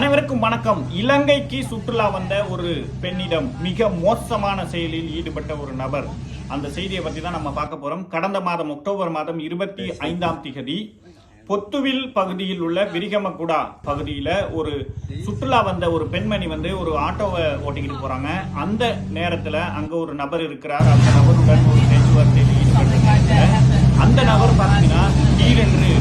அனைவருக்கும் வணக்கம். இலங்கைக்கு சுற்றுலா வந்த ஒரு பெண்ணிடம் மிக மோசமான செயலில் ஈடுபட்ட ஒரு நபர். அந்த செய்தியை பற்றி தான் நம்ம பார்க்க போறோம். கடந்த மாதம் அக்டோபர் மாதம் இருபத்தி ஐந்தாம் திகதி பொத்துவில் பகுதியில் உள்ள விரிகமகுடா பகுதியில் ஒரு சுற்றுலா வந்த ஒரு பெண்மணி வந்து ஒரு ஆட்டோவை ஓட்டிக்கிட்டு போறாங்க. அந்த நேரத்தில் அங்கே ஒரு நபர் இருக்கிறார். அந்த நபருடன் ஒரு பேச்சுவார்த்தையில் ஈடுபட்டிருக்காங்க அந்த நபர் பார்த்தீங்கன்னா திடீரென்று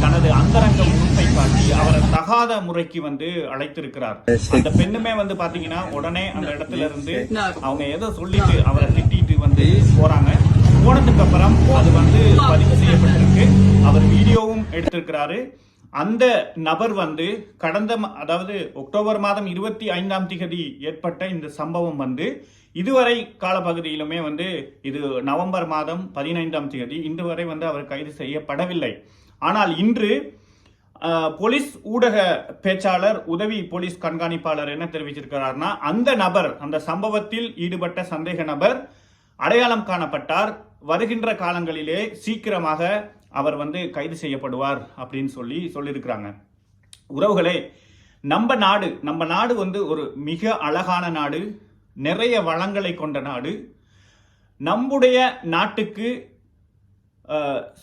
தனது அந்தரங்க உறுப்பை காட்டி அவரை தகாத முறைக்கு வந்து அழைத்திருக்கிறார். அந்த பெண்ணுமே வந்து பாத்தீங்கன்னா உடனே அந்த இடத்துல இருந்து அவங்க ஏதோ சொல்லிட்டு அவரை திட்டிட்டு வந்து போறாங்க. போனதுக்கு அப்புறம் அது வந்து பதிவு செய்யப்பட்டிருக்கு. அவர் வீடியோவும் எடுத்திருக்கிறாரு. அந்த நபர் வந்து கடந்த ம- அதாவது அக்டோபர் மாதம் இருபத்தி ஐந்தாம் திகதி ஏற்பட்ட இந்த சம்பவம் வந்து இதுவரை காலப்பகுதியிலுமே வந்து இது நவம்பர் மாதம் பதினைந்தாம் தேதி இன்று வரை வந்து அவர் கைது செய்யப்படவில்லை. ஆனால் இன்று போலீஸ் ஊடக பேச்சாளர் உதவி போலீஸ் கண்காணிப்பாளர் என்ன தெரிவிச்சிருக்கிறார்னா அந்த நபர் அந்த சம்பவத்தில் ஈடுபட்ட சந்தேக நபர் அடையாளம் காணப்பட்டார். வருகின்ற காலங்களிலே சீக்கிரமாக அவர் வந்து கைது செய்யப்படுவார் அப்படின்னு சொல்லி சொல்லியிருக்கிறாங்க. உறவுகளே நம்ம நாடு நம்ம நாடு வந்து ஒரு மிக அழகான நாடு நிறைய வளங்களை கொண்ட நாடு. நம்முடைய நாட்டுக்கு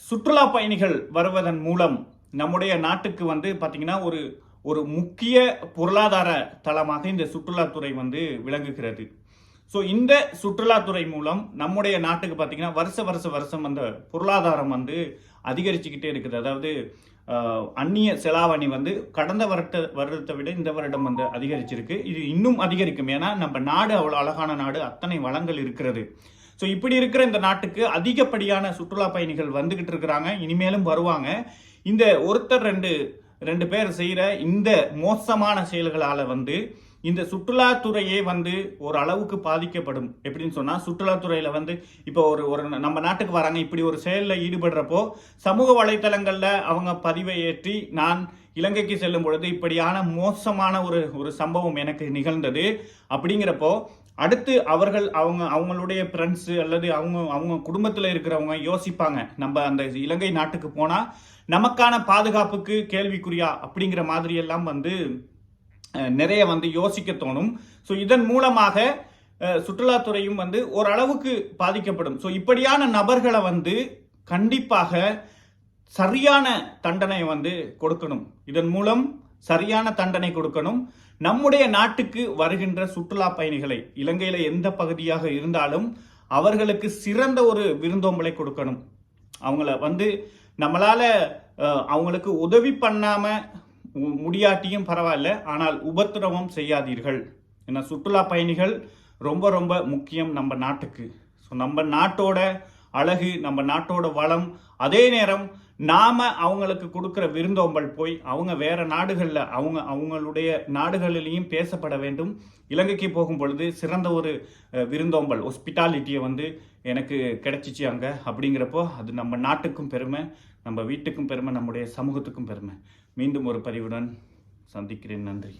சுற்றுலா பயணிகள் வருவதன் மூலம் நம்முடைய நாட்டுக்கு வந்து பார்த்திங்கன்னா ஒரு ஒரு முக்கிய பொருளாதார தளமாக இந்த சுற்றுலாத்துறை வந்து விளங்குகிறது. ஸோ இந்த சுற்றுலாத்துறை மூலம் நம்முடைய நாட்டுக்கு பார்த்தீங்கன்னா வருஷ வருஷ வருஷம் அந்த பொருளாதாரம் வந்து அதிகரிச்சுக்கிட்டே இருக்குது. அதாவது அந்நிய செலாவணி வந்து கடந்த வருட வருடத்தை விட இந்த வருடம் வந்து அதிகரிச்சிருக்கு. இது இன்னும் அதிகரிக்கும். ஏன்னா நம்ம நாடு அவ்வளோ அழகான நாடு. அத்தனை வளங்கள் இருக்கிறது. ஸோ இப்படி இருக்கிற இந்த நாட்டுக்கு அதிகப்படியான சுற்றுலா பயணிகள் வந்துக்கிட்டு இருக்கிறாங்க. இனிமேலும் வருவாங்க. இந்த ஒருத்தர் ரெண்டு ரெண்டு பேர் செய்கிற இந்த மோசமான செயல்களால் வந்து இந்த சுற்றுலாத்துறையே வந்து ஒரு அளவுக்கு பாதிக்கப்படும். எப்படின்னு சொன்னால் சுற்றுலாத்துறையில் வந்து இப்போ ஒரு ஒரு நம்ம நாட்டுக்கு வராங்க இப்படி ஒரு செயலில் ஈடுபடுறப்போ சமூக வலைத்தளங்களில் அவங்க பதிவை ஏற்றி நான் இலங்கைக்கு செல்லும் பொழுது இப்படியான மோசமான ஒரு ஒரு சம்பவம் எனக்கு நிகழ்ந்தது. அப்படிங்கிறப்போ அடுத்து அவர்கள் அவங்க அவங்களுடைய ஃப்ரெண்ட்ஸு அல்லது அவங்க அவங்க குடும்பத்தில் இருக்கிறவங்க யோசிப்பாங்க நம்ம அந்த இலங்கை நாட்டுக்கு போனால் நமக்கான பாதுகாப்புக்கு கேள்விக்குறியா அப்படிங்கிற மாதிரியெல்லாம் வந்து நிறைய வந்து யோசிக்க தோணும். ஸோ இதன் மூலமாக சுற்றுலாத்துறையும் வந்து ஓரளவுக்கு பாதிக்கப்படும். ஸோ இப்படியான நபர்களை வந்து கண்டிப்பாக சரியான தண்டனை வந்து கொடுக்கணும். இதன் மூலம் சரியான தண்டனை கொடுக்கணும். நம்முடைய நாட்டுக்கு வருகின்ற சுற்றுலா பயணிகளை இலங்கையில எந்த பகுதியாக இருந்தாலும் அவர்களுக்கு சிறந்த ஒரு விருந்தோம்பலை கொடுக்கணும். அவங்கள வந்து நம்மளால அவங்களுக்கு உதவி பண்ணாம முடியாட்டியும் பரவாயில்ல ஆனால் உபத்திரவம் செய்யாதீர்கள். ஏன்னா சுற்றுலா பயணிகள் ரொம்ப ரொம்ப முக்கியம் நம்ம நாட்டுக்கு. ஸோ நம்ம நாட்டோட அழகு நம்ம நாட்டோட வளம் அதே நேரம் நாம அவங்களுக்கு கொடுக்குற விருந்தோம்பல் போய் அவங்க வேற நாடுகளில் அவங்க அவங்களுடைய நாடுகளிலையும் பேசப்பட வேண்டும். இலங்கைக்கு போகும் பொழுது சிறந்த ஒரு விருந்தோம்பல் ஹாஸ்பிட்டாலிட்டியை வந்து எனக்கு கிடைச்சிச்சு அங்கே. அப்படிங்கிறப்போ அது நம்ம நாட்டுக்கும் பெருமை. நம்ம வீட்டுக்கும் பெருமை நம்முடைய சமூகத்துக்கும் பெருமை. மீண்டும் ஒரு பதிவுடன் சந்திக்கிறேன். நன்றி.